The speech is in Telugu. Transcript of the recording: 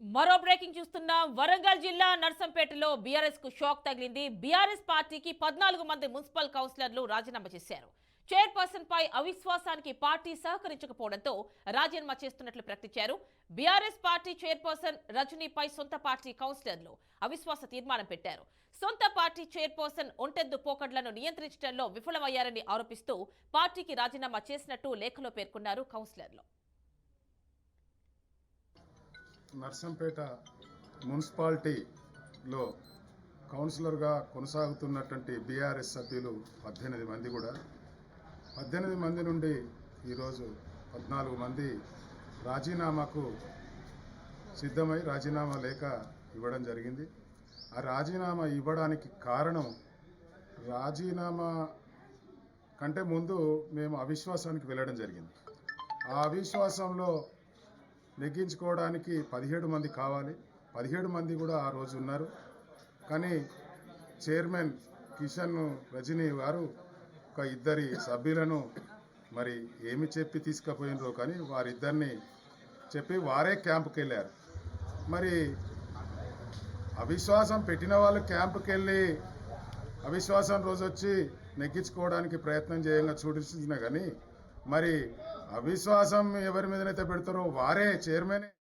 మరో బ్రేకింగ్ చూస్తున్నాం వరంగల్ జిల్లా నర్సంపేటలో బీఆర్ఎస్కు షాక్ తగిలింది. బీఆర్ఎస్ పార్టీకి పద్నాలుగు మంది మున్సిపల్ కౌన్సిలర్లు రాజీనామా చేశారు. చైర్పర్సన్ పై అవిశ్వాసానికి పార్టీ సహకరించకపోవడంతో రాజీనామా చేస్తున్నట్లు ప్రకటించారు. బీఆర్ఎస్ పార్టీ చైర్పర్సన్ రజనీపై సొంత పార్టీ కౌన్సిలర్లు అవిశ్వాస తీర్మానం పెట్టారు. సొంత పార్టీ చైర్పర్సన్ ఒంటెద్దు పోకడ్లను నియంత్రించడంలో విఫలమయ్యారని ఆరోపిస్తూ పార్టీకి రాజీనామా చేసినట్టు లేఖలో పేర్కొన్నారు కౌన్సిలర్లు. నర్సంపేట మున్సిపాలిటీలో కౌన్సిలర్గా కొనసాగుతున్నటువంటి బీఆర్ఎస్ సభ్యులు పద్దెనిమిది మంది కూడా. పద్దెనిమిది మంది నుండి ఈరోజు పద్నాలుగు మంది రాజీనామాకు సిద్ధమై రాజీనామా లేఖ ఇవ్వడం జరిగింది. ఆ రాజీనామా ఇవ్వడానికి కారణం రాజీనామా కంటే ముందు మేము అవిశ్వాసానికి వెళ్ళడం జరిగింది. ఆ అవిశ్వాసంలో నెగ్గించుకోవడానికి పదిహేడు మంది కావాలి. పదిహేడు మంది కూడా ఆ రోజు ఉన్నారు. కానీ చైర్మన్ కిషన్ రజనీ గారు ఒక ఇద్దరి సభ్యులను మరి ఏమి చెప్పి తీసుకుపోయినరో కానీ వారిద్దరిని చెప్పి వారే క్యాంపుకి వెళ్ళారు మరి అవిశ్వాసం పెట్టిన వాళ్ళు క్యాంపుకి వెళ్ళి అవిశ్వాసం రోజు వచ్చి నెగ్గించుకోవడానికి ప్రయత్నం చేయంగా చూపించిన కానీ మరి అవిశ్వాసం ఎవరి మీదనైతే పెడతారో వారే చైర్మన్